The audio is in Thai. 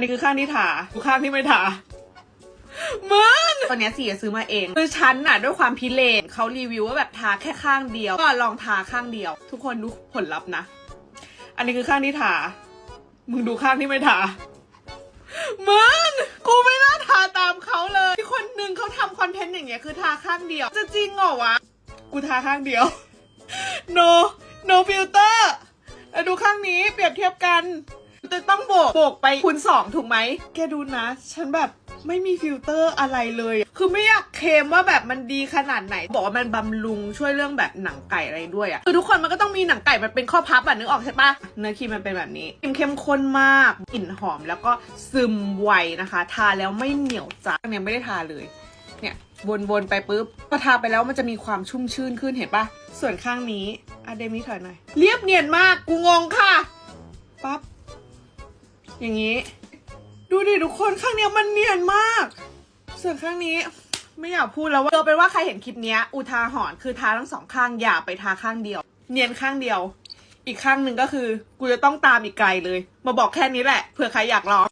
นี่คือข้างที่ทากูข้างที่ไม่ทามึงตอนเนี้ยสีซื้อมาเอง คือฉันน่ะด้วยความพิเรนเขารีวิวว่าแบบทาแค่ข้างเดียว ก็ลองทาข้างเดียว ทุกคนดูผลลัพธ์นะ อันนี้คือข้างที่ทามึงดูข้างที่ไม่ทามึง กูไม่น่าทาตามเขาเลยมีคนหนึ่งเขาทำคอนเทนต์อย่างเงี้ยคือทาข้างเดียว จะจริงเหรอวะ กูทาข้างเดียว no no filter แล้วดูข้างนี้เปรียบเทียบกัน จะต้องโบกโบกไปคูณสองถูกไหม แกดูนะ ฉันแบบไม่มีฟิลเตอร์อะไรเลย คือไม่อยากเคมว่าแบบมันดีขนาดไหน บอกว่ามันบำรุงช่วยเรื่องแบบหนังไก่อะไรด้วยอะคือทุกคนมันก็ต้องมีหนังไก่มันเป็นข้อพับอะนึกออกใช่ปะเนื้อครีมมันเป็นแบบนี้ครีมเข้มข้นมาก กลิ่นหอมแล้วก็ซึมไวนะคะ ทาแล้วไม่เหนียวจัดเนี่ยไม่ได้ทาเลย เนี่ยวนๆไปปุ๊บพอทาไปแล้วมันจะมีความชุ่มชื่นขึ้นเห็นปะส่วนข้างนี้อะเดมี่ถอยหน่อย เรียบเนียนมาก กูงงค่ะ อย่างนี้ ดูดิทุกคนข้างเนี้ยมันเนียนมาก ส่วนข้างนี้ไม่อยากพูดแล้วว่าเอาเป็นว่าใครเห็นคลิปเนี้ยอุทาหรณ์คือทาทั้งสองข้างอย่าไปทาข้างเดียว เนียนข้างเดียว อีกข้างหนึ่งก็คือ กูจะต้องตามอีกไกลเลย มาบอกแค่นี้แหละเผื่อใครอยากลอง